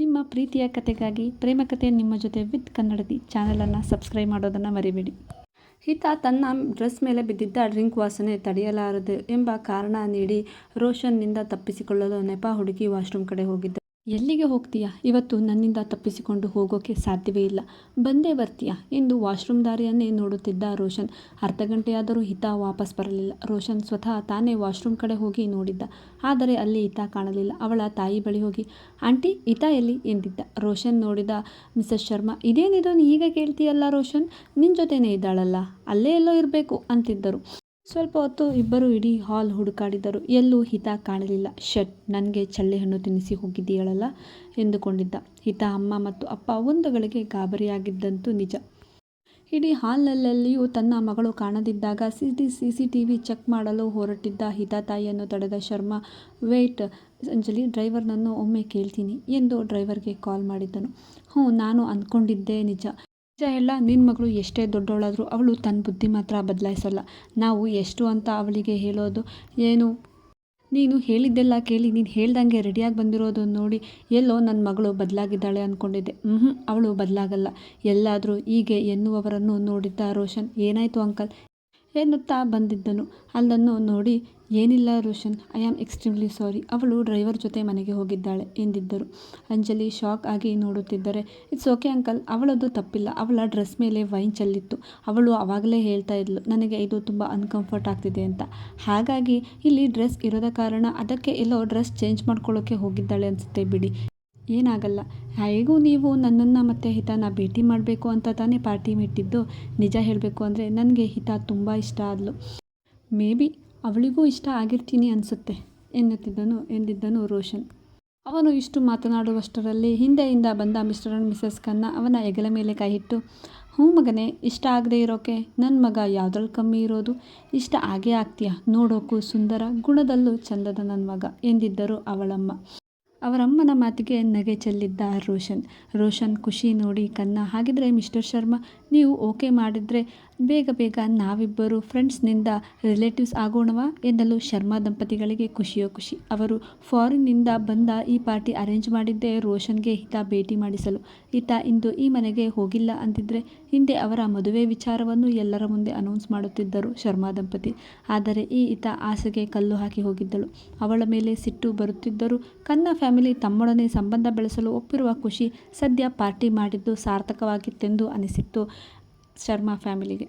ನಿಮ್ಮ ಪ್ರೀತಿಯ ಕತೆಗಾಗಿ ಪ್ರೇಮ ಕಥೆ ನಿಮ್ಮ ಜೊತೆ ವಿತ್ ಕನ್ನಡದಿ ಚಾನಲನ್ನು ಸಬ್ಸ್ಕ್ರೈಬ್ ಮಾಡೋದನ್ನು ಮರಿಬೇಡಿ. ಈತ ತನ್ನ ಡ್ರೆಸ್ ಮೇಲೆ ಬಿದ್ದಿದ್ದ ಡ್ರಿಂಕ್ ವಾಸನೆ ತಡೆಯಲಾರದು ಎಂಬ ಕಾರಣ ನೀಡಿ ರೋಷನ್ನಿಂದ ತಪ್ಪಿಸಿಕೊಳ್ಳಲು ನೆಪ ಹುಡುಗಿ ವಾಶ್ರೂಮ್ ಕಡೆ ಹೋಗಿದ್ದ. ಎಲ್ಲಿಗೆ ಹೋಗ್ತೀಯಾ? ಇವತ್ತು ನನ್ನಿಂದ ತಪ್ಪಿಸಿಕೊಂಡು ಹೋಗೋಕೆ ಸಾಧ್ಯವೇ ಇಲ್ಲ. ಬಂದೇ ಬರ್ತೀಯಾ? ಎಂದು ವಾಶ್ರೂಮ್ ದಾರಿಯನ್ನೇ ನೋಡುತ್ತಿದ್ದ ರೋಷನ್. ಅರ್ಧ ಗಂಟೆಯಾದರೂ ಹಿತ ವಾಪಸ್ ಬರಲಿಲ್ಲ. ರೋಷನ್ ಸ್ವತಃ ತಾನೇ ವಾಶ್ರೂಮ್ ಕಡೆ ಹೋಗಿ ನೋಡಿದ್ದ. ಆದರೆ ಅಲ್ಲಿ ಹಿತ ಕಾಣಲಿಲ್ಲ. ಅವಳ ತಾಯಿ ಬಳಿ ಹೋಗಿ, ಆಂಟಿ, ಹಿತ ಎಲ್ಲಿ? ಎಂದಿದ್ದ. ರೋಷನ್ ನೋಡಿದ ಮಿಸಸ್ ಶರ್ಮಾ, ಇದೇನಿದು? ನೀ ಈಗ ಕೇಳ್ತೀಯಲ್ಲ ರೋಷನ್? ನಿನ್ನ ಜೊತೆನೇ ಇದ್ದಾಳಲ್ಲ? ಅಲ್ಲೇ ಎಲ್ಲೋ ಇರಬೇಕು, ಅಂತಿದ್ದರು. ಸ್ವಲ್ಪ ಹೊತ್ತು ಇಬ್ಬರು ಇಡೀ ಹಾಲ್ ಹುಡುಕಾಡಿದರು. ಎಲ್ಲೂ ಹಿತ ಕಾಣಲಿಲ್ಲ. ಶಟ್ ನನಗೆ ಚಳ್ಳೆ ಹಣ್ಣು ತಿನ್ನಿಸಿ ಹೋಗಿದ್ದೀಯಳಲ್ಲ ಎಂದುಕೊಂಡಿದ್ದ. ಹಿತ ಅಮ್ಮ ಮತ್ತು ಅಪ್ಪ ಒಂದು ಗಳಿಗೆ ಗಾಬರಿಯಾಗಿದ್ದಂತೂ ನಿಜ. ಇಡೀ ಹಾಲ್ನಲ್ಲಿಯೂ ತನ್ನ ಮಗಳು ಕಾಣದಿದ್ದಾಗ C T C C T V check ಮಾಡಲು ಹೊರಟಿದ್ದ ಹಿತ ತಾಯಿಯನ್ನು ತಡೆದ ಶರ್ಮಾ, ವೇಟ್, ಅಂಜಲಿ, ಡ್ರೈವರ್ನನ್ನು ಒಮ್ಮೆ ಕೇಳ್ತೀನಿ ಎಂದು ಡ್ರೈವರ್ಗೆ ಕಾಲ್ ಮಾಡಿದ್ದನು. ಹ್ಞೂ, ನಾನು ಅಂದ್ಕೊಂಡಿದ್ದೆ ನಿಜ. ನಿಜ ಎಲ್ಲ ನಿನ್ನ ಮಗಳು ಎಷ್ಟೇ ದೊಡ್ಡವಳಾದರೂ ಅವಳು ತನ್ನ ಬುದ್ಧಿ ಮಾತ್ರ ಬದಲಾಯಿಸಲ್ಲ. ನಾವು ಎಷ್ಟು ಅಂತ ಅವಳಿಗೆ ಹೇಳೋದು ಏನು? ನೀನು ಹೇಳಿದ್ದೆಲ್ಲ ಕೇಳಿ ನೀನು ಹೇಳ್ದಂಗೆ ರೆಡಿಯಾಗಿ ಬಂದಿರೋದು ನೋಡಿ ಎಲ್ಲೋ ನನ್ನ ಮಗಳು ಬದಲಾಗಿದ್ದಾಳೆ ಅಂದ್ಕೊಂಡಿದ್ದೆ ಹ್ಞೂ ಅವಳು ಬದಲಾಗಲ್ಲ. ಎಲ್ಲಾದರೂ ಹೀಗೆ ಎನ್ನುವವರನ್ನು ನೋಡಿದ್ದ ರೋಷನ್, ಏನಾಯಿತು ಅಂಕಲ್? ಎನ್ನುತ್ತಾ ಬಂದಿದ್ದನು. ಅಲ್ಲನ್ನು ನೋಡಿ ಏನಿಲ್ಲ Roshan I am extremely sorry ಅವಳು ಡ್ರೈವರ್ ಜೊತೆ ಮನೆಗೆ ಹೋಗಿದ್ದಾಳೆ ಎಂದಿದ್ದರು. ಅಂಜಲಿ ಶಾಕ್ ಆಗಿ ನೋಡುತ್ತಿದ್ದರೆ ಇಟ್ಸ್ ಓಕೆ ಅಂಕಲ್ ಅವಳದು ತಪ್ಪಿಲ್ಲ. ಅವಳ ಡ್ರೆಸ್ ಮೇಲೆ ವೈನ್ ಚೆಲ್ಲಿತ್ತು. ಅವಳು ಆವಾಗಲೇ ಹೇಳ್ತಾ ಇದ್ಲು, ನನಗೆ ಇದು ತುಂಬ ಅನ್ಕಂಫರ್ಟ್ ಆಗ್ತಿದೆ ಅಂತ. ಹಾಗಾಗಿ ಇಲ್ಲಿ ಡ್ರೆಸ್ ಇರೋದ ಕಾರಣ ಅದಕ್ಕೆ ಎಲ್ಲೋ ಡ್ರೆಸ್ ಚೇಂಜ್ ಮಾಡ್ಕೊಳ್ಳೋಕೆ ಹೋಗಿದ್ದಾಳೆ ಅನಿಸುತ್ತೆ ಬಿಡಿ. ಏನಾಗಲ್ಲ. ಹೇಗೂ ನೀವು ನನ್ನನ್ನು ಮತ್ತು ಹಿತನ ಭೇಟಿ ಮಾಡಬೇಕು ಅಂತ ತಾನೇ ಪಾರ್ಟಿ ಇಟ್ಟಿದ್ದು ನಿಜ ಹೇಳಬೇಕು ಅಂದರೆ, ನನಗೆ ಹಿತ ತುಂಬ ಇಷ್ಟ ಆದಲು. ಮೇ ಬಿ ಅವಳಿಗೂ ಇಷ್ಟ ಆಗಿರ್ತೀನಿ ಅನಿಸುತ್ತೆ, ಎನ್ನುತ್ತಿದ್ದನು ಎಂದಿದ್ದನು ರೋಷನ್. ಅವನು ಇಷ್ಟು ಮಾತನಾಡುವಷ್ಟರಲ್ಲಿ ಹಿಂದೆಯಿಂದ ಬಂದ ಮಿಸ್ಟರ್ ಅಂಡ್ ಮಿಸಸ್ ಕನ್ನ ಅವನ ಹೆಗಲ ಮೇಲೆ ಕೈಯಿಟ್ಟು ಹ್ಞೂ ಮಗನೇ, ಇಷ್ಟ ಆಗದೆ ಇರೋಕೆ ನನ್ನ ಮಗ ಯಾವುದ್ರಲ್ಲಿ ಕಮ್ಮಿ ಇರೋದು? ಇಷ್ಟ ಆಗೇ ಆಗ್ತೀಯ? ನೋಡೋಕ್ಕೂ ಸುಂದರ, ಗುಣದಲ್ಲೂ ಚಂದದ ನನ್ನ ಮಗ ಎಂದಿದ್ದರು ಅವಳಮ್ಮ. ಅವರಮ್ಮನ ಮಾತಿಗೆ ನಗೆ ಚೆಲ್ಲಿದ್ದ ರೋಷನ್. ರೋಷನ್ ಖುಷಿ ನೋಡಿ ಕನ್ನ ಹಾಗಿದ್ರೆ ಮಿಸ್ಟರ್ ಶರ್ಮಾ, ನೀವು ಓಕೆ ಮಾಡಿದರೆ ಬೇಗ ಬೇಗ ನಾವಿಬ್ಬರು ಫ್ರೆಂಡ್ಸ್ನಿಂದ ರಿಲೇಟಿವ್ಸ್ ಆಗೋಣವಾ ಎನ್ನಲು ಶರ್ಮಾ ದಂಪತಿಗಳಿಗೆ ಖುಷಿಯೋ ಖುಷಿ. ಅವರು ಫಾರಿನ್ನಿಂದ ಬಂದ ಈ ಪಾರ್ಟಿ ಅರೇಂಜ್ ಮಾಡಿದ್ದೇ ರೋಷನ್ಗೆ ಹಿತ ಭೇಟಿ ಮಾಡಿಸಲು. ಹಿತ ಇಂದು ಈ ಮನೆಗೆ ಹೋಗಿಲ್ಲ ಅಂದಿದ್ರೆ ಹಿಂದೆ ಅವರ ಮದುವೆ ವಿಚಾರವನ್ನು ಎಲ್ಲರ ಮುಂದೆ ಅನೌನ್ಸ್ ಮಾಡುತ್ತಿದ್ದರು ಶರ್ಮಾ ದಂಪತಿ. ಆದರೆ ಈ ಹಿತ ಆಸೆಗೆ ಕಲ್ಲು ಹಾಕಿ ಹೋಗಿದ್ದಳು. ಅವಳ ಮೇಲೆ ಸಿಟ್ಟು ಬರುತ್ತಿದ್ದರೂ ಕನ್ನ ಫ್ಯಾಮಿಲಿ ತಮ್ಮೊಡನೆ ಸಂಬಂಧ ಬೆಳೆಸಲು ಒಪ್ಪಿರುವ ಖುಷಿ ಸದ್ಯ ಪಾರ್ಟಿ ಮಾಡಿದ್ದು ಸಾರ್ಥಕವಾಗಿತ್ತೆಂದು ಅನಿಸಿತ್ತು. ಶರ್ಮಾ ಫ್ಯಾಮಿಲಿಗೆ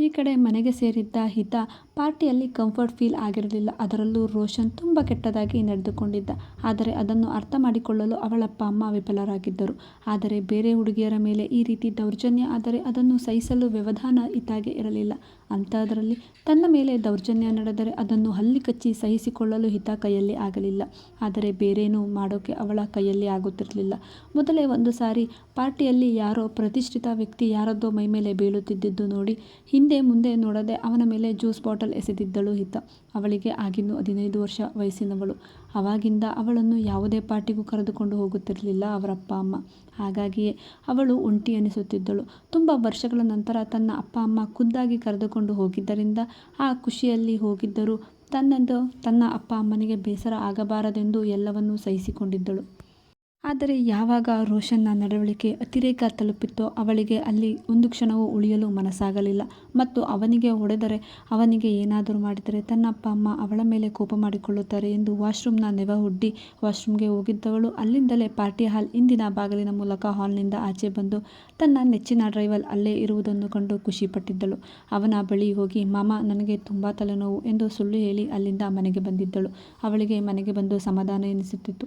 ಈ ಕಡೆ ಮನೆಗೆ ಸೇರಿದ್ದ ಹಿತ ಪಾರ್ಟಿಯಲ್ಲಿ ಕಂಫರ್ಟ್ ಫೀಲ್ ಆಗಿರಲಿಲ್ಲ. ಅದರಲ್ಲೂ ರೋಷನ್ ತುಂಬ ಕೆಟ್ಟದಾಗಿ ನಡೆದುಕೊಂಡಿದ್ದ. ಆದರೆ ಅದನ್ನು ಅರ್ಥ ಮಾಡಿಕೊಳ್ಳಲು ಅವಳಪ್ಪ ಅಮ್ಮ ವಿಫಲರಾಗಿದ್ದರು. ಆದರೆ ಬೇರೆ ಹುಡುಗಿಯರ ಮೇಲೆ ಈ ರೀತಿ ದೌರ್ಜನ್ಯ ಆದರೆ ಅದನ್ನು ಸಹಿಸಲು ವ್ಯವಧಾನ ಹಿತಾಗೆ ಇರಲಿಲ್ಲ. ಅಂಥದ್ರಲ್ಲಿ ತನ್ನ ಮೇಲೆ ದೌರ್ಜನ್ಯ ನಡೆದರೆ ಅದನ್ನು ಹಲ್ಲಿ ಕಚ್ಚಿ ಸಹಿಸಿಕೊಳ್ಳಲು ಹಿತ ಕೈಯಲ್ಲಿ ಆಗಲಿಲ್ಲ. ಆದರೆ ಬೇರೇನೂ ಮಾಡೋಕೆ ಅವಳ ಕೈಯಲ್ಲಿ ಆಗುತ್ತಿರಲಿಲ್ಲ. ಮೊದಲೇ ಒಂದು ಸಾರಿ ಪಾರ್ಟಿಯಲ್ಲಿ ಯಾರೋ ಪ್ರತಿಷ್ಠಿತ ವ್ಯಕ್ತಿ ಯಾರದ್ದೋ ಮೈಮೇಲೆ ಬೀಳುತ್ತಿದ್ದುದು ನೋಡಿ ಹಿಂದೆ ಮುಂದೆ ನೋಡದೆ ಅವನ ಮೇಲೆ ಜ್ಯೂಸ್ ಬಾಟಲ್ ಎಸೆದಿದ್ದಳು ಹಿತ. ಅವಳಿಗೆ ಆಗಿನ್ನೂ ಹದಿನೈದು ವರ್ಷ ವಯಸ್ಸಿನವಳು. ಅವಾಗಿಂದ ಅವಳನ್ನು ಯಾವುದೇ ಪಾರ್ಟಿಗೂ ಕರೆದುಕೊಂಡು ಹೋಗುತ್ತಿರಲಿಲ್ಲ ಅವರಪ್ಪ ಅಮ್ಮ. ಹಾಗಾಗಿಯೇ ಅವಳು ಒಂಟಿ ಅನಿಸುತ್ತಿದ್ದಳು. ತುಂಬ ವರ್ಷಗಳ ನಂತರ ತನ್ನ ಅಪ್ಪ ಅಮ್ಮ ಖುದ್ದಾಗಿ ಕರೆದುಕೊಂಡು ಹೋಗಿದ್ದರಿಂದ ಆ ಖುಷಿಯಲ್ಲಿ ಹೋಗಿದ್ದರೂ ತನ್ನದು ತನ್ನ ಅಪ್ಪ ಅಮ್ಮನಿಗೆ ಬೇಸರ ಆಗಬಾರದೆಂದು ಎಲ್ಲವನ್ನೂ ಸಹಿಸಿಕೊಂಡಿದ್ದಳು. ಆದರೆ ಯಾವಾಗ ರೋಷನ್ನ ನಡವಳಿಕೆ ಅತಿರೇಕ ತಲುಪಿತ್ತೋ ಅವಳಿಗೆ ಅಲ್ಲಿ ಒಂದು ಕ್ಷಣವೂ ಉಳಿಯಲು ಮನಸ್ಸಾಗಲಿಲ್ಲ. ಮತ್ತು ಅವನಿಗೆ ಹೊಡೆದರೆ ಅವನಿಗೆ ಏನಾದರೂ ಮಾಡಿದರೆ ತನ್ನ ಅಪ್ಪ ಅಮ್ಮ ಅವಳ ಮೇಲೆ ಕೋಪ ಮಾಡಿಕೊಳ್ಳುತ್ತಾರೆ ಎಂದು ವಾಶ್ರೂಮ್ನ ನೆವ ಹುಡ್ಡಿ ವಾಶ್ರೂಮ್ಗೆ ಹೋಗಿದ್ದವಳು. ಅಲ್ಲಿಂದಲೇ ಪಾರ್ಟಿ ಹಾಲ್ ಇಂದಿನ ಬಾಗಿಲಿನ ಮೂಲಕ ಹಾಲ್ನಿಂದ ಆಚೆ ಬಂದು ತನ್ನ ನೆಚ್ಚಿನ ಡ್ರೈವರ್ ಅಲ್ಲೇ ಇರುವುದನ್ನು ಕಂಡು ಖುಷಿಪಟ್ಟಿದ್ದಳು. ಅವನ ಬಳಿ ಹೋಗಿ, ಮಾಮ, ನನಗೆ ತುಂಬ ತಲೆನೋವು ಎಂದು ಸುಳ್ಳು ಹೇಳಿ ಅಲ್ಲಿಂದ ಮನೆಗೆ ಬಂದಿದ್ದಳು. ಅವಳಿಗೆ ಮನೆಗೆ ಬಂದು ಸಮಾಧಾನ ಎನಿಸುತ್ತಿತ್ತು.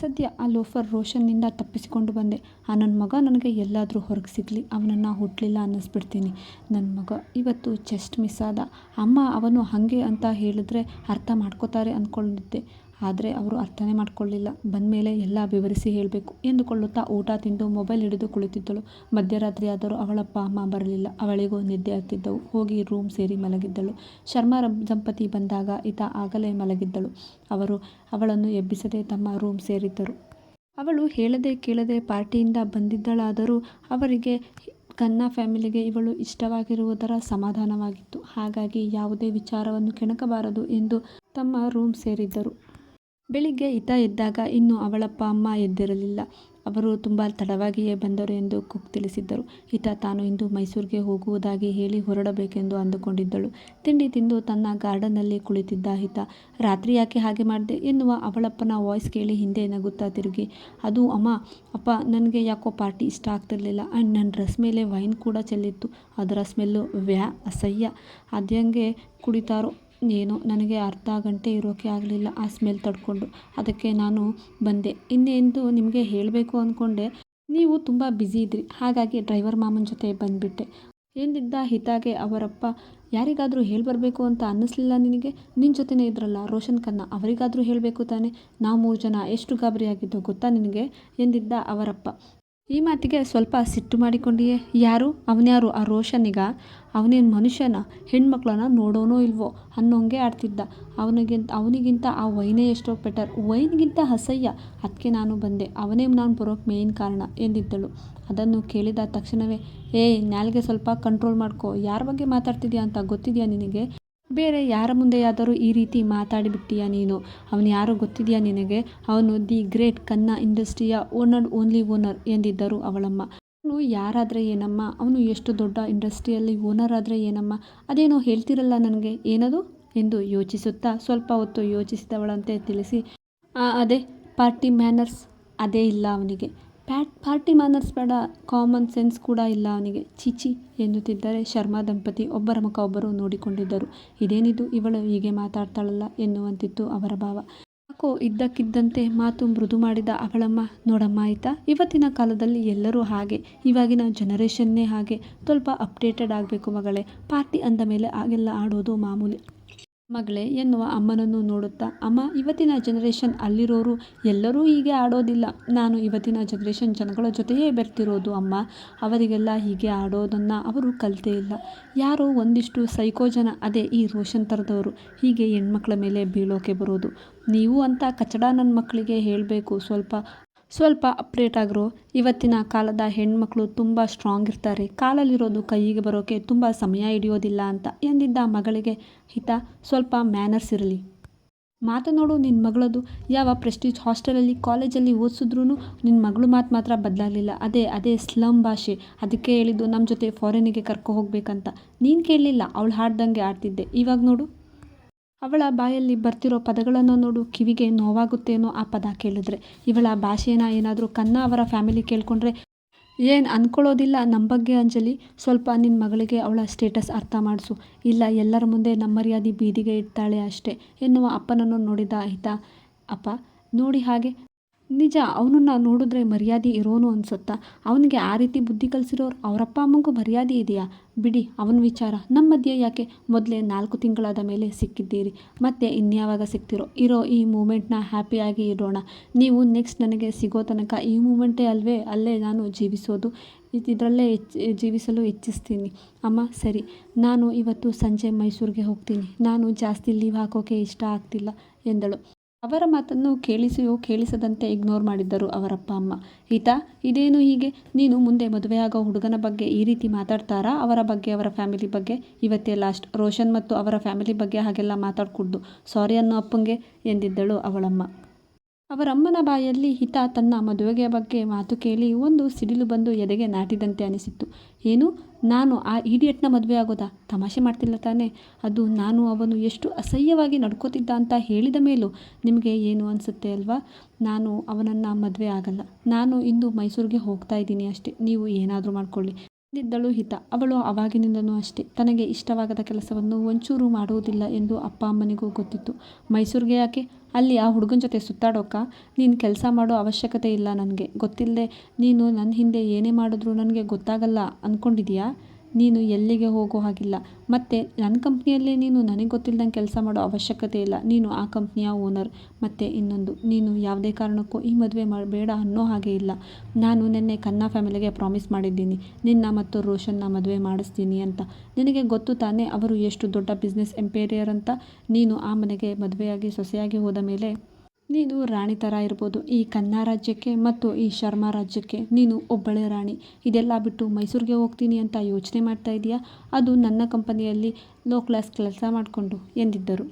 ಸದ್ಯ ಆ ಲೋಫರ್ ರೋಷನ್ನಿಂದ ತಪ್ಪಿಸಿಕೊಂಡು ಬಂದೆ. ಆ ನನ್ನ ಮಗ ನನಗೆ ಎಲ್ಲಾದರೂ ಹೊರಗೆ ಸಿಗಲಿ, ಅವನನ್ನು ಹುಟ್ಟಲಿಲ್ಲ ಅನ್ನಿಸ್ಬಿಡ್ತೀನಿ. ನನ್ನ ಮಗ ಇವತ್ತು ಚೆಸ್ಟ್ ಮಿಸ್ ಆದ. ಅಮ್ಮ ಅವನು ಹಾಗೆ ಅಂತ ಹೇಳಿದ್ರೆ ಅರ್ಥ ಮಾಡ್ಕೋತಾರೆ ಅಂದ್ಕೊಂಡಿದ್ದೆ ಆದರೆ ಅವರು ಅರ್ಥನೇ ಮಾಡ್ಕೊಳ್ಳಿಲ್ಲ. ಬಂದಮೇಲೆ ಎಲ್ಲ ವಿವರಿಸಿ ಹೇಳಬೇಕು ಎಂದುಕೊಳ್ಳುತ್ತಾ ಊಟ ತಿಂದು ಮೊಬೈಲ್ ಹಿಡಿದು ಕುಳಿತಿದ್ದಳು. ಮಧ್ಯರಾತ್ರಿಯಾದರೂ ಅವಳಪ್ಪ ಅಮ್ಮ ಬರಲಿಲ್ಲ. ಅವಳಿಗೂ ನಿದ್ದೆ ಹತ್ತಿದ್ದವು. ಹೋಗಿ ರೂಮ್ ಸೇರಿ ಮಲಗಿದ್ದಳು. ಶರ್ಮಾ ದಂಪತಿ ಬಂದಾಗ ಈತ ಆಗಲೇ ಮಲಗಿದ್ದಳು. ಅವರು ಅವಳನ್ನು ಎಬ್ಬಿಸದೆ ತಮ್ಮ ರೂಮ್ ಸೇರಿದ್ದರು. ಅವಳು ಹೇಳದೆ ಕೇಳದೆ ಪಾರ್ಟಿಯಿಂದ ಬಂದಿದ್ದಳಾದರೂ ಅವರಿಗೆ ಕನ್ನ ಫ್ಯಾಮಿಲಿಗೆ ಇವಳು ಇಷ್ಟವಾಗಿರುವುದರ ಸಮಾಧಾನವಾಗಿತ್ತು. ಹಾಗಾಗಿ ಯಾವುದೇ ವಿಚಾರವನ್ನು ಕೆಣಕಬಾರದು ಎಂದು ತಮ್ಮ ರೂಮ್ ಸೇರಿದ್ದರು. ಬೆಳಿಗ್ಗೆ ಈತ ಎದ್ದಾಗ ಇನ್ನೂ ಅವಳಪ್ಪ ಅಮ್ಮ ಎದ್ದಿರಲಿಲ್ಲ. ಅವರು ತುಂಬ ತಡವಾಗಿಯೇ ಬಂದರು ಎಂದು ಕುಕ್ ತಿಳಿಸಿದ್ದರು. ಹಿತ ತಾನು ಇಂದು ಮೈಸೂರಿಗೆ ಹೋಗುವುದಾಗಿ ಹೇಳಿ ಹೊರಡಬೇಕೆಂದು ಅಂದುಕೊಂಡಿದ್ದಳು. ತಿಂಡಿ ತಿಂದು ತನ್ನ ಗಾರ್ಡನ್ನಲ್ಲಿ ಕುಳಿತಿದ್ದ ಹಿತ ರಾತ್ರಿ ಯಾಕೆ ಹಾಗೆ ಮಾಡಿದೆ? ಎನ್ನುವ ಅವಳಪ್ಪನ ವಾಯ್ಸ್ ಕೇಳಿ ಹಿಂದೆ ನಗುತ್ತಾ ತಿರುಗಿ, ಅದು ಅಮ್ಮ, ಅಪ್ಪ, ನನಗೆ ಯಾಕೋ ಪಾರ್ಟಿ ಇಷ್ಟ ಆಗ್ತಿರಲಿಲ್ಲ. ಆ್ಯಂಡ್ ನನ್ನ ಡ್ರೆಸ್ ಮೇಲೆ ವೈನ್ ಕೂಡ ಚೆಲ್ಲಿತ್ತು. ಅದರ ಸ್ಮೆಲ್ಲು ವ್ಯಾ, ಅಸಹ್ಯ. ಅದ್ಯಂಗೆ ಕುಡಿತಾರೋ ಏನೋ ನನಗೆ ಅರ್ಧ ಗಂಟೆ ಇರೋಕ್ಕೆ ಆಗಲಿಲ್ಲ, ಆ ಸ್ಮೆಲ್ ತಡ್ಕೊಂಡು. ಅದಕ್ಕೆ ನಾನು ಬಂದೆ. ಇನ್ನೆಂದು ನಿಮಗೆ ಹೇಳಬೇಕು ಅಂದ್ಕೊಂಡೆ ನೀವು ತುಂಬ ಬ್ಯುಸಿ ಇದ್ರಿ. ಹಾಗಾಗಿ ಡ್ರೈವರ್ ಮಾಮನ ಜೊತೆ ಬಂದುಬಿಟ್ಟೆ. ಎಂದಿದ್ದ ಹಿತಾಗೆ ಅವರಪ್ಪ, ಯಾರಿಗಾದರೂ ಹೇಳಿ ಬರಬೇಕು ಅಂತ ಅನ್ನಿಸ್ಲಿಲ್ಲ ನಿನಗೆ? ನಿನ್ನ ಜೊತೆನೇ ಇದ್ರಲ್ಲ, ರೋಷನ್ ಖನ್ನ ಅವರಿಗಾದರೂ ಹೇಳಬೇಕು ತಾನೆ? ನಾವು ಮೂರು ಜನ ಎಷ್ಟು ಗಾಬರಿಯಾಗಿದ್ದು ಗೊತ್ತಾ ನಿನಗೆ? ಎಂದಿದ್ದ ಅವರಪ್ಪ. ಈ ಮಾತಿಗೆ ಸ್ವಲ್ಪ ಸಿಟ್ಟು ಮಾಡಿಕೊಂಡಿಯೇ? ಯಾರು? ಅವನ್ಯಾರು? ಆ ರೋಷನಿಗ ಅವನೇನು ಮನುಷ್ಯನ? ಹೆಣ್ಮಕ್ಳನ್ನ ನೋಡೋನೋ ಇಲ್ವೋ? ಅನ್ನೋಂಗೆ ಆಡ್ತಿದ್ದ. ಅವನಿಗಿಂತ ಅವನಿಗಿಂತ ಆ ವೈನೇ ಎಷ್ಟೋ ಬೆಟರ್. ವೈನ್ಗಿಂತ ಅಸಹ್ಯ ಅದಕ್ಕೆ ನಾನು ಬಂದೆ. ಅವನೇ ನಾನು ಬರೋಕ್ಕೆ ಮೇಯ್ನ್ ಕಾರಣ ಎಂದಿದ್ದಳು. ಅದನ್ನು ಕೇಳಿದ ತಕ್ಷಣವೇ, ಏಯ್ ನಾಲ್ಗೆ ಸ್ವಲ್ಪ ಕಂಟ್ರೋಲ್ ಮಾಡ್ಕೋ. ಯಾರ ಬಗ್ಗೆ ಮಾತಾಡ್ತಿದ್ಯಾ ಅಂತ ಗೊತ್ತಿದೆಯಾ ನಿನಗೆ? ಬೇರೆ ಯಾರ ಮುಂದೆಯಾದರೂ ಈ ರೀತಿ ಮಾತಾಡಿಬಿಟ್ಟಿಯಾ ನೀನು? ಅವನು ಯಾರೋ ಗೊತ್ತಿದೆಯಾ ನಿನಗೆ? ಅವನು ದಿ ಗ್ರೇಟ್ ಕನ್ನ ಇಂಡಸ್ಟ್ರಿಯ ಓನರ್, ಓನ್ಲಿ ಓನರ್ ಎಂದಿದ್ದರು ಅವಳಮ್ಮ. ಅವನು ಯಾರಾದರೆ ಏನಮ್ಮ? ಅವನು ಎಷ್ಟು ದೊಡ್ಡ ಇಂಡಸ್ಟ್ರಿಯಲ್ಲಿ ಓನರ್ ಆದರೆ ಏನಮ್ಮ? ಅದೇನೋ ಹೇಳ್ತಿರಲ್ಲ ನನಗೆ? ಏನದು? ಎಂದು ಯೋಚಿಸುತ್ತಾ ಸ್ವಲ್ಪ ಹೊತ್ತು ಯೋಚಿಸಿದವಳಂತೆ ತಿಳಿಸಿ ಅದೇ, ಪಾರ್ಟಿ ಮ್ಯಾನರ್ಸ್, ಅದೇ ಇಲ್ಲ ಅವನಿಗೆ. ಪ್ಯಾಟ್, ಪಾರ್ಟಿ ಮ್ಯಾನರ್ಸ್ ಬೇಡ. ಕಾಮನ್ ಸೆನ್ಸ್ ಕೂಡ ಇಲ್ಲ ಅವನಿಗೆ. ಚಿಚಿ ಎನ್ನುತ್ತಿದ್ದರೆ ಶರ್ಮಾ ದಂಪತಿ ಒಬ್ಬರ ಮುಖ ಒಬ್ಬರು ನೋಡಿಕೊಂಡಿದ್ದರು. ಇದೇನಿದು? ಇವಳು ಹೀಗೆ ಮಾತಾಡ್ತಾಳಲ್ಲ ಎನ್ನುವಂತಿತ್ತು ಅವರ ಭಾವ. ಯಾಕೋ ಇದ್ದಕ್ಕಿದ್ದಂತೆ ಮಾತು ಮೃದು ಮಾಡಿದ ಅವಳಮ್ಮ, ನೋಡಮ್ಮ ಆಯಿತಾ? ಇವತ್ತಿನ ಕಾಲದಲ್ಲಿ ಎಲ್ಲರೂ ಹಾಗೆ. ಇವಾಗಿನ ಜನರೇಷನ್ನೇ ಹಾಗೆ. ಸ್ವಲ್ಪ ಅಪ್ಡೇಟೆಡ್ ಆಗಬೇಕು ಮಗಳೇ. ಪಾರ್ಟಿ ಅಂದ ಮೇಲೆ ಹಾಗೆಲ್ಲ ಆಡೋದು ಮಾಮೂಲಿ. ಮಗಳೇ ಎನ್ನುವ ಅಮ್ಮನನ್ನು ನೋಡುತ್ತಾ, ಅಮ್ಮ, ಇವತ್ತಿನ ಜನರೇಷನ್ ಅಲ್ಲಿರೋರು ಎಲ್ಲರೂ ಹೀಗೆ ಆಡೋದಿಲ್ಲ. ನಾನು ಇವತ್ತಿನ ಜನರೇಷನ್ ಜನಗಳ ಜೊತೆಯೇ ಬೆರ್ತಿರೋದು, ಅಮ್ಮ. ಅವರಿಗೆಲ್ಲ ಹೀಗೆ ಆಡೋದನ್ನು ಅವರು ಕಲಿತೇ ಇಲ್ಲ. ಯಾರೋ ಒಂದಿಷ್ಟು ಸೈಕೋ ಜನ, ಅದೇ ಈ ರೋಷನ್ ಥರದವರು ಹೀಗೆ ಹೆಣ್ಮಕ್ಳ ಮೇಲೆ ಬೀಳೋಕೆ ಬರೋದು. ನೀವು ಅಂತ ಕಚಡ ನನ್ನ ಮಕ್ಕಳಿಗೆ ಹೇಳಬೇಕು. ಸ್ವಲ್ಪ ಸ್ವಲ್ಪ ಅಪ್ಡೇಟ್ ಆಗಿರೋ ಇವತ್ತಿನ ಕಾಲದ ಹೆಣ್ಮಕ್ಳು ತುಂಬ ಸ್ಟ್ರಾಂಗ್ ಇರ್ತಾರೆ. ಕಾಲಲ್ಲಿರೋದು ಕೈಗೆ ಬರೋಕ್ಕೆ ತುಂಬ ಸಮಯ ಹಿಡಿಯೋದಿಲ್ಲ ಅಂತ ಎಂದಿದ್ದ ಮಗಳಿಗೆ ಹಿತ ಸ್ವಲ್ಪ ಮ್ಯಾನರ್ಸ್ ಇರಲಿ. ಮಾತು ನೋಡು ನಿನ್ನ ಮಗಳದು. ಯಾವ ಪ್ರೆಸ್ಟೀಜ್ ಹಾಸ್ಟೆಲಲ್ಲಿ ಕಾಲೇಜಲ್ಲಿ ಓದಿಸಿದ್ರೂ ನಿನ್ನ ಮಗಳು ಮಾತು ಮಾತ್ರ ಬದಲಾಗಲಿಲ್ಲ. ಅದೇ ಅದೇ ಸ್ಲಮ್ ಭಾಷೆ. ಅದಕ್ಕೆ ಹೇಳಿದ್ದು ನಮ್ಮ ಜೊತೆ ಫಾರಿನಿಗೆ ಕರ್ಕೊ ಹೋಗ್ಬೇಕಂತ. ನೀನು ಕೇಳಲಿಲ್ಲ, ಅವಳು ಹಾಡ್ದಂಗೆ ಆಡ್ತಿದ್ದೆ ಇವಾಗ ನೋಡು. ಅವಳ ಬಾಯಲ್ಲಿ ಬರ್ತಿರೋ ಪದಗಳನ್ನು ನೋಡು, ಕಿವಿಗೆ ನೋವಾಗುತ್ತೇನೋ ಆ ಪದ ಕೇಳಿದ್ರೆ. ಇವಳ ಭಾಷೆನ ಏನಾದರೂ ಕನ್ನ ಅವರ ಫ್ಯಾಮಿಲಿ ಕೇಳ್ಕೊಂಡ್ರೆ ಏನು ಅಂದ್ಕೊಳ್ಳೋದಿಲ್ಲ ನಮ್ಮ ಬಗ್ಗೆ ಅಂಜಲಿ. ಸ್ವಲ್ಪ ನಿನ್ನ ಮಗಳಿಗೆ ಅವಳ ಸ್ಟೇಟಸ್ ಅರ್ಥ ಮಾಡಿಸು. ಇಲ್ಲ, ಎಲ್ಲರ ಮುಂದೆ ನಮ್ಮ ಮರ್ಯಾದೆ ಬೀದಿಗೆ ಇಡ್ತಾಳೆ ಅಷ್ಟೇ. ಎನ್ನುವ ಅಪ್ಪನನ್ನು ನೋಡಿದ ಆಯಿತಾ? ಅಪ್ಪ, ನೋಡಿ ಹಾಗೆ ನಿಜ, ಅವನನ್ನು ನೋಡಿದ್ರೆ ಮರ್ಯಾದೆ ಇರೋನು ಅನ್ಸುತ್ತಾ? ಅವನಿಗೆ ಆ ರೀತಿ ಬುದ್ಧಿ ಕಲಿಸಿರೋರು ಅವರಪ್ಪ ಅಮ್ಮಂಗೂ ಮರ್ಯಾದೆ ಇದೆಯಾ? ಬಿಡಿ, ಅವನ ವಿಚಾರ. ನಮ್ಮ ಮಧ್ಯೆ ಯಾಕೆ ಮೊದಲೇ ನಾಲ್ಕು ತಿಂಗಳಾದ ಮೇಲೆ ಸಿಕ್ಕಿದ್ದೀರಿ? ಮತ್ತೆ ಇನ್ಯಾವಾಗ ಸಿಗ್ತಿರೋ ಇರೋ ಈ ಮೂಮೆಂಟ್ನ ಹ್ಯಾಪಿಯಾಗಿ ಇರೋಣ ನೀವು ನೆಕ್ಸ್ಟ್ ನನಗೆ ಸಿಗೋ ತನಕ ಈ ಮೂಮೆಂಟೇ ಅಲ್ವೇ? ಅಲ್ಲೇ ನಾನು ಜೀವಿಸೋದು ಇದರಲ್ಲೇ ಜೀವಿಸಲು ಇಚ್ಛಿಸ್ತೀನಿ. ಅಮ್ಮ, ಸರಿ. ನಾನು ಇವತ್ತು ಸಂಜೆ ಮೈಸೂರಿಗೆ ಹೋಗ್ತೀನಿ. ನಾನು ಜಾಸ್ತಿ ಲೀವ್ ಹಾಕೋಕೆ ಇಷ್ಟ ಆಗ್ತಿಲ್ಲ ಎಂದಳು. ಅವರ ಮಾತನ್ನು ಕೇಳಿಸಿಯೋ ಕೇಳಿಸದಂತೆ ಇಗ್ನೋರ್ ಮಾಡಿದ್ದರು ಅವರಪ್ಪ ಅಮ್ಮ. ಹಿತಾ ಇದೇನು ಹೀಗೆ? ನೀನು ಮುಂದೆ ಮದುವೆಯಾಗೋ ಹುಡುಗನ ಬಗ್ಗೆ ಈ ರೀತಿ ಮಾತಾಡ್ತಾರಾ? ಅವರ ಬಗ್ಗೆ, ಅವರ ಫ್ಯಾಮಿಲಿ ಬಗ್ಗೆ? ಇವತ್ತೇ ಲಾಸ್ಟ್ ರೋಷನ್ ಮತ್ತು ಅವರ ಫ್ಯಾಮಿಲಿ ಬಗ್ಗೆ ಹಾಗೆಲ್ಲ ಮಾತಾಡ್ಕೊಡ್ದು. ಸಾರಿ ಅನ್ನೋ ಅಪ್ಪಂಗೆ, ಎಂದಿದ್ದಳು ಅವಳಮ್ಮ. ಅವರಮ್ಮನ ಬಾಯಲ್ಲಿ ಹಿತ ತನ್ನ ಮದುವೆಗೆ ಬಗ್ಗೆ ಮಾತು ಕೇಳಿ ಒಂದು ಸಿಡಿಲು ಬಂದು ಎದೆಗೆ ನಾಟಿದಂತೆ ಅನಿಸಿತ್ತು. ಏನು? ನಾನು ಆ ಈಡಿಯಟ್ನ ಮದುವೆ ಆಗೋದಾ? ತಮಾಷೆ ಮಾಡ್ತಿಲ್ಲ ತಾನೇ. ಅದು ನಾನು ಅವನು ಎಷ್ಟು ಅಸಹ್ಯವಾಗಿ ನಡ್ಕೋತಿದ್ದ ಅಂತ ಹೇಳಿದ ಮೇಲೂ ನಿಮಗೆ ಏನು ಅನಿಸುತ್ತೆ ಅಲ್ವಾ? ನಾನು ಅವನನ್ನು ಮದುವೆ ಆಗಲ್ಲ. ನಾನು ಇಂದು ಮೈಸೂರಿಗೆ ಹೋಗ್ತಾ ಇದ್ದೀನಿ ಅಷ್ಟೇ. ನೀವು ಏನಾದರೂ ಮಾಡ್ಕೊಳ್ಳಿ. ಎಂದಿದ್ದಳು ಹಿತ. ಅವಳು ಅವಾಗಿನಿಂದನೂ ಅಷ್ಟೇ. ತನಗೆ ಇಷ್ಟವಾಗದ ಕೆಲಸವನ್ನು ಒಂಚೂರು ಮಾಡುವುದಿಲ್ಲ ಎಂದು ಅಪ್ಪ ಅಮ್ಮನಿಗೂ ಗೊತ್ತಿತ್ತು. ಮೈಸೂರಿಗೆ ಯಾಕೆ? ಅಲ್ಲಿ ಆ ಹುಡುಗನ ಜೊತೆ ಸುತ್ತಾಡೋಕ ನೀನು ಕೆಲಸ ಮಾಡೋ ಅವಶ್ಯಕತೆ ಇಲ್ಲ ನನಗೆ. ಗೊತ್ತಿಲ್ಲದೆ ನೀನು ನನ್ನ ಹಿಂದೆ ಏನೇ ಮಾಡಿದ್ರೂ ನನಗೆ ಗೊತ್ತಾಗಲ್ಲ ಅಂದ್ಕೊಂಡಿದೀಯಾ ನೀನು ಎಲ್ಲಿಗೆ ಹೋಗೋ ಹಾಗಿಲ್ಲ. ಮತ್ತು ನನ್ನ ಕಂಪ್ನಿಯಲ್ಲೇ ನೀನು ನನಗೆ ಗೊತ್ತಿಲ್ದಂಗೆ ಕೆಲಸ ಮಾಡೋ ಅವಶ್ಯಕತೆ ಇಲ್ಲ. ನೀನು ಆ ಕಂಪ್ನಿಯ ಓನರ್. ಮತ್ತು ಇನ್ನೊಂದು, ನೀನು ಯಾವುದೇ ಕಾರಣಕ್ಕೂ ಈ ಮದುವೆ ಮಾಡಬೇಡ ಅನ್ನೋ ಹಾಗೆ ಇಲ್ಲ. ನಾನು ನಿನ್ನೆ ಕನ್ನಾ ಫ್ಯಾಮಿಲಿಗೆ ಪ್ರಾಮಿಸ್ ಮಾಡಿದ್ದೀನಿ. ನಿನ್ನ ಮತ್ತು ರೋಷನ್ನ ಮದುವೆ ಮಾಡಿಸ್ತೀನಿ ಅಂತ. ನಿನಗೆ ಗೊತ್ತು ತಾನೇ ಅವರು ಎಷ್ಟು ದೊಡ್ಡ ಬಿಸ್ನೆಸ್ ಎಂಪೇರಿಯರ್ ಅಂತ? ನೀನು ಆ ಮನೆಗೆ ಮದುವೆಯಾಗಿ ಸೊಸೆಯಾಗಿ ಹೋದ ಮೇಲೆ ನೀನು ರಾಣಿ ಥರ ಇರ್ಬೋದು. ಈ ಕನ್ನಡ ರಾಜ್ಯಕ್ಕೆ ಮತ್ತು ಈ ಶರ್ಮಾ ರಾಜ್ಯಕ್ಕೆ ನೀನು ಒಬ್ಬಳೇ ರಾಣಿ. ಇದೆಲ್ಲ ಬಿಟ್ಟು ಮೈಸೂರಿಗೆ ಹೋಗ್ತೀನಿ ಅಂತ ಯೋಚನೆ ಮಾಡ್ತಾ ಇದೆಯಾ? ಅದು ನನ್ನ ಕಂಪನಿಯಲ್ಲಿ ಲೋ ಕ್ಲಾಸ್ ಕೆಲಸ ಮಾಡಿಕೊಂಡು ಎಂದಿದ್ದರು.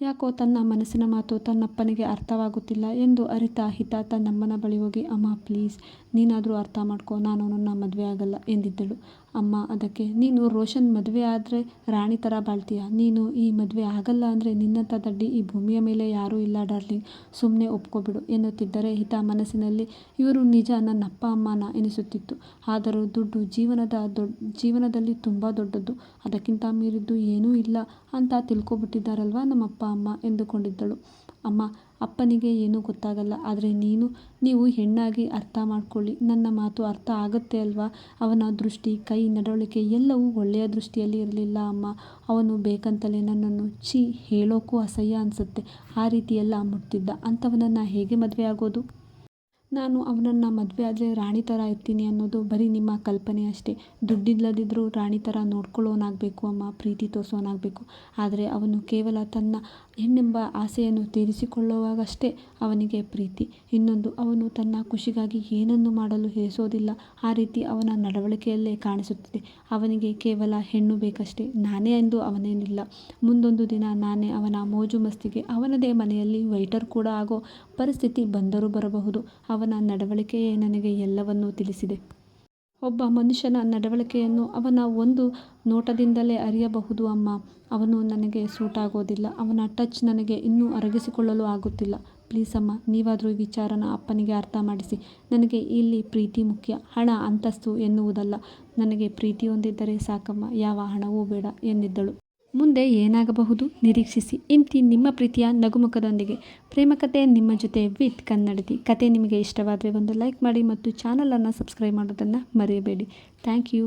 ಯಾಕೋ ತನ್ನ ಮನಸ್ಸಿನ ಮಾತು ತನ್ನಪ್ಪನಿಗೆ ಅರ್ಥವಾಗುತ್ತಿಲ್ಲ ಎಂದು ಅರಿತ ಹಿತ ತನ್ನಮ್ಮನ ಬಳಿ ಹೋಗಿ, ಅಮ್ಮ, ಪ್ಲೀಸ್, ನೀನಾದರೂ ಅರ್ಥ ಮಾಡ್ಕೋ, ನಾನು ನನ್ನ ಮದುವೆ ಆಗಲ್ಲ, ಎಂದಿದ್ದಳು. ಅಮ್ಮ, ಅದಕ್ಕೆ, ನೀನು ರೋಷನ್ ಮದುವೆ ಆದರೆ ರಾಣಿ ಥರ ಬಾಳ್ತೀಯ? ನೀನು ಈ ಮದುವೆ ಆಗಲ್ಲ ಅಂದರೆ ನಿನ್ನಂಥ ದಡ್ಡಿ ಈ ಭೂಮಿಯ ಮೇಲೆ ಯಾರೂ ಇಲ್ಲ, ಡಾರ್ಲಿಂಗ್. ಸುಮ್ಮನೆ ಒಪ್ಕೊಬಿಡು ಎನ್ನುತ್ತಿದ್ದರೆ ಹಿತ ಮನಸ್ಸಿನಲ್ಲಿ ಇವರು ನಿಜ ನನ್ನ ಅಪ್ಪ, ಅಮ್ಮನ ಎನಿಸುತ್ತಿತ್ತು. ಆದರೂ ದುಡ್ಡು ಜೀವನದ ದೊಡ್ಡ ಜೀವನದಲ್ಲಿ ತುಂಬ ದೊಡ್ಡದ್ದು ಅದಕ್ಕಿಂತ ಮೀರಿದ್ದು ಏನೂ ಇಲ್ಲ ಅಂತ ತಿಳ್ಕೊಬಿಟ್ಟಿದ್ದಾರಲ್ವ ನಮ್ಮಪ್ಪ, ಅಮ್ಮ ಎಂದುಕೊಂಡಿದ್ದಳು. ಅಮ್ಮ, ಅಪ್ಪನಿಗೆ ಏನೂ ಗೊತ್ತಾಗಲ್ಲ. ಆದರೆ ನೀನು, ನೀವು ಹೆಣ್ಣಾಗಿ ಅರ್ಥ ಮಾಡ್ಕೊಳ್ಳಿ. ನನ್ನ ಮಾತು ಅರ್ಥ ಆಗುತ್ತೆ ಅಲ್ವಾ? ಅವನ ದೃಷ್ಟಿ, ಕೈ, ನಡವಳಿಕೆ ಎಲ್ಲವೂ ಒಳ್ಳೆಯ ದೃಷ್ಟಿಯಲ್ಲಿ ಇರಲಿಲ್ಲ ಅಮ್ಮ. ಅವನು ಬೇಕಂತಲೇ ನನ್ನನ್ನು, ಛೀ ಹೇಳೋಕ್ಕೂ ಅಸಹ್ಯ ಅನಿಸುತ್ತೆ. ಆ ರೀತಿಯೆಲ್ಲ ಮುಟ್ತಿದ್ದ. ಅಂಥವನನ್ನು ಹೇಗೆ ಮದುವೆ ಆಗೋದು? ನಾನು ಅವನನ್ನು ಮದುವೆ ಆದರೆ ರಾಣಿ ಥರ ಇರ್ತೀನಿ ಅನ್ನೋದು ಬರೀ ನಿಮ್ಮ ಕಲ್ಪನೆ ಅಷ್ಟೇ. ದುಡ್ಡಿಲ್ಲದಿದ್ದರೂ ರಾಣಿ ಥರ ನೋಡ್ಕೊಳ್ಳೋನಾಗಬೇಕು ಅಮ್ಮ, ಪ್ರೀತಿ ತೋರಿಸೋನಾಗಬೇಕು. ಆದರೆ ಅವನು ಕೇವಲ ತನ್ನ ಹೆಣ್ಣೆಂಬ ಆಸೆಯನ್ನು ತೀರಿಸಿಕೊಳ್ಳುವಾಗಷ್ಟೇ ಅವನಿಗೆ ಪ್ರೀತಿ. ಇನ್ನೊಂದು, ಅವನು ತನ್ನ ಖುಷಿಗಾಗಿ ಏನನ್ನು ಮಾಡಲು ಹೇಸೋದಿಲ್ಲ. ಆ ರೀತಿ ಅವನ ನಡವಳಿಕೆಯಲ್ಲೇ ಕಾಣಿಸುತ್ತಿದೆ. ಅವನಿಗೆ ಕೇವಲ ಹೆಣ್ಣು ಬೇಕಷ್ಟೇ, ನಾನೇ ಎಂದು ಅವನೇನಿಲ್ಲ. ಮುಂದೊಂದು ದಿನ ನಾನೇ ಅವನ ಮೋಜು ಮಸ್ತಿಗೆ, ಅವನದೇ ಮನೆಯಲ್ಲಿ ವೈಟರ್ ಕೂಡ ಆಗೋ ಪರಿಸ್ಥಿತಿ ಬಂದರೂ ಬರಬಹುದು. ಅವನ ನಡವಳಿಕೆಯೇ ನನಗೆ ಎಲ್ಲವನ್ನೂ ತಿಳಿಸಿದೆ. ಒಬ್ಬ ಮನುಷ್ಯನ ನಡವಳಿಕೆಯನ್ನು ಅವನ ಒಂದು ನೋಟದಿಂದಲೇ ಅರಿಯಬಹುದು ಅಮ್ಮ. ಅವನು ನನಗೆ ಸೂಟ್ ಆಗೋದಿಲ್ಲ ಅವನ ಟಚ್ ನನಗೆ ಇನ್ನೂ ಅರಗಿಸಿಕೊಳ್ಳಲು ಆಗುತ್ತಿಲ್ಲ. ಪ್ಲೀಸ್ ಅಮ್ಮ, ನೀವಾದರೂ ಈ ವಿಚಾರನ ಅಪ್ಪನಿಗೆ ಅರ್ಥ ಮಾಡಿಸಿ. ನನಗೆ ಇಲ್ಲಿ ಪ್ರೀತಿ ಮುಖ್ಯ. ಹಣ ಅಂತಸ್ತು ಎನ್ನುವುದಲ್ಲ. ನನಗೆ ಪ್ರೀತಿಯೊಂದಿದ್ದರೆ ಸಾಕಮ್ಮ. ಯಾವ ಹಣವೂ ಬೇಡ ಎಂದಿದ್ದಳು. ಮುಂದೆ ಏನಾಗಬಹುದು? ನಿರೀಕ್ಷಿಸಿ. ಇಂತಿ ನಿಮ್ಮ ಪ್ರೀತಿಯ ನಗುಮುಖದೊಂದಿಗೆ. ಪ್ರೇಮಕತೆ ನಿಮ್ಮ ಜೊತೆ ವಿತ್ ಕನ್ನಡತಿ. ಕತೆ ನಿಮಗೆ ಇಷ್ಟವಾದರೆ ಒಂದು ಲೈಕ್ ಮಾಡಿ ಮತ್ತು ಚಾನಲನ್ನು ಸಬ್ಸ್ಕ್ರೈಬ್ ಮಾಡೋದನ್ನು ಮರೆಯಬೇಡಿ ಥ್ಯಾಂಕ್ ಯು.